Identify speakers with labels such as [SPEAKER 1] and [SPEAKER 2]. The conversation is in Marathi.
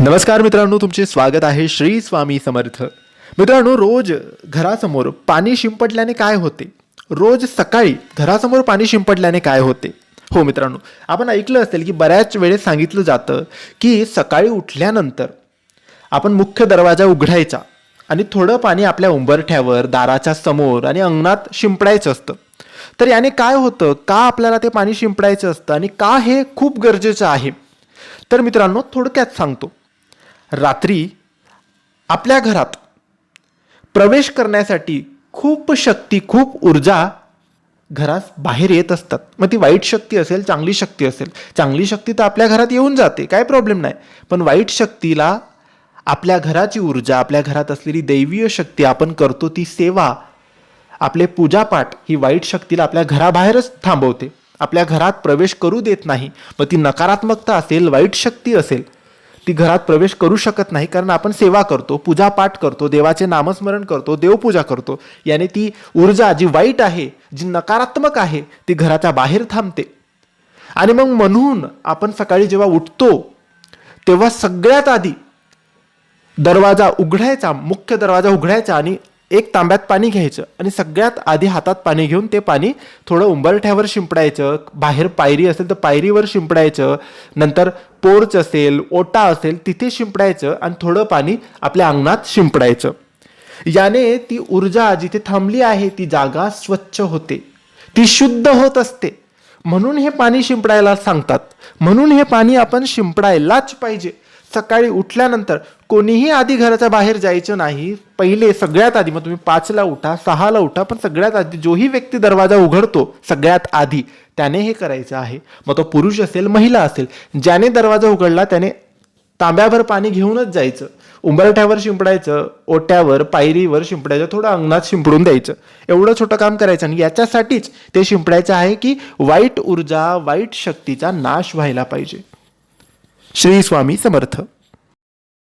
[SPEAKER 1] नमस्कार मित्रांनो तुमचे स्वागत आहे श्री स्वामी समर्थ. मित्रांनो रोज घरासमोर पाणी शिंपडल्याने काय होते? रोज सकाळी घरासमोर पाणी शिंपडल्याने काय होते? हो मित्रांनो आपण ऐकलं असेल की बऱ्याच वेळेस सांगितलं जातं की सकाळी उठल्यानंतर आपण मुख्य दरवाजा उघडायचा आणि थोडं पाणी आपल्या उंबरठ्यावर दाराच्या समोर आणि अंगणात शिंपडायचं असतं. तर याने काय होतं? का आपल्याला ते पाणी शिंपडायचं असतं? आणि का हे खूप गरजेचं आहे? तर मित्रांनो थोडक्यात सांगतो. रात्री आपल्या घरात प्रवेश करण्यासाठी खूप शक्ती खूप ऊर्जा घरात बाहेर येत असतात. मग ती वाईट शक्ती असेल चांगली शक्ती असेल. चांगली शक्ती तर आपल्या घरात येऊन जाते काय प्रॉब्लेम नाही. पण वाईट शक्तीला आपल्या घराची ऊर्जा आपल्या घरात असलेली दैवीय शक्ती आपण करतो ती सेवा आपले पूजापाठ ही वाईट शक्तीला आपल्या घराबाहेरच थांबवते. आपल्या घरात प्रवेश करू देत नाही. मग ती नकारात्मकता असेल वाईट शक्ती असेल ती घरात प्रवेश करू शकत नाही कारण आपण सेवा करतो पूजापाठ करतो देवाचे नामस्मरण करतो देवपूजा करतो. याने ती ऊर्जा जी वाईट आहे जी नकारात्मक आहे ती घराच्या बाहेर थांबते. आणि मग म्हणून आपण सकाळी जेव्हा उठतो तेव्हा सगळ्यात आधी दरवाजा उघडायचा मुख्य दरवाजा उघडायचा आणि एक तांब्यात पाणी घ्यायचं आणि सगळ्यात आधी हातात पाणी घेऊन ते पाणी थोडं उंबरठ्यावर शिंपडायचं. बाहेर पायरी असेल तर पायरीवर शिंपडायचं. नंतर पोर्च असेल ओटा असेल तिथे शिंपडायचं आणि थोडं पाणी आपल्या अंगणात शिंपडायचं. याने ती ऊर्जा जिथे थांबली आहे ती जागा स्वच्छ होते. ती शुद्ध होत असते. म्हणून हे पाणी शिंपडायला सांगतात. म्हणून हे पाणी आपण शिंपडायलाच पाहिजे. सकाळी उठल्यानंतर कोणीही आधी घराच्या बाहेर जायचं नाही. पहिले सगळ्यात आधी मग तुम्ही पाचला उठा सहाला उठा पण सगळ्यात आधी जोही व्यक्ती दरवाजा उघडतो सगळ्यात आधी. त्याने हे करायचं आहे. मग तो पुरुष असेल महिला असेल ज्याने दरवाजा उघडला त्याने तांब्याभर पाणी घेऊनच जायचं. उंबरठ्यावर शिंपडायचं ओट्यावर पायरीवर शिंपडायचं थोडं अंगणात शिंपडून द्यायचं. एवढं छोटं काम करायचं आणि याच्यासाठीच ते शिंपडायचं आहे की वाईट ऊर्जा वाईट शक्तीचा नाश व्हायला पाहिजे. श्री स्वामी समर्थ.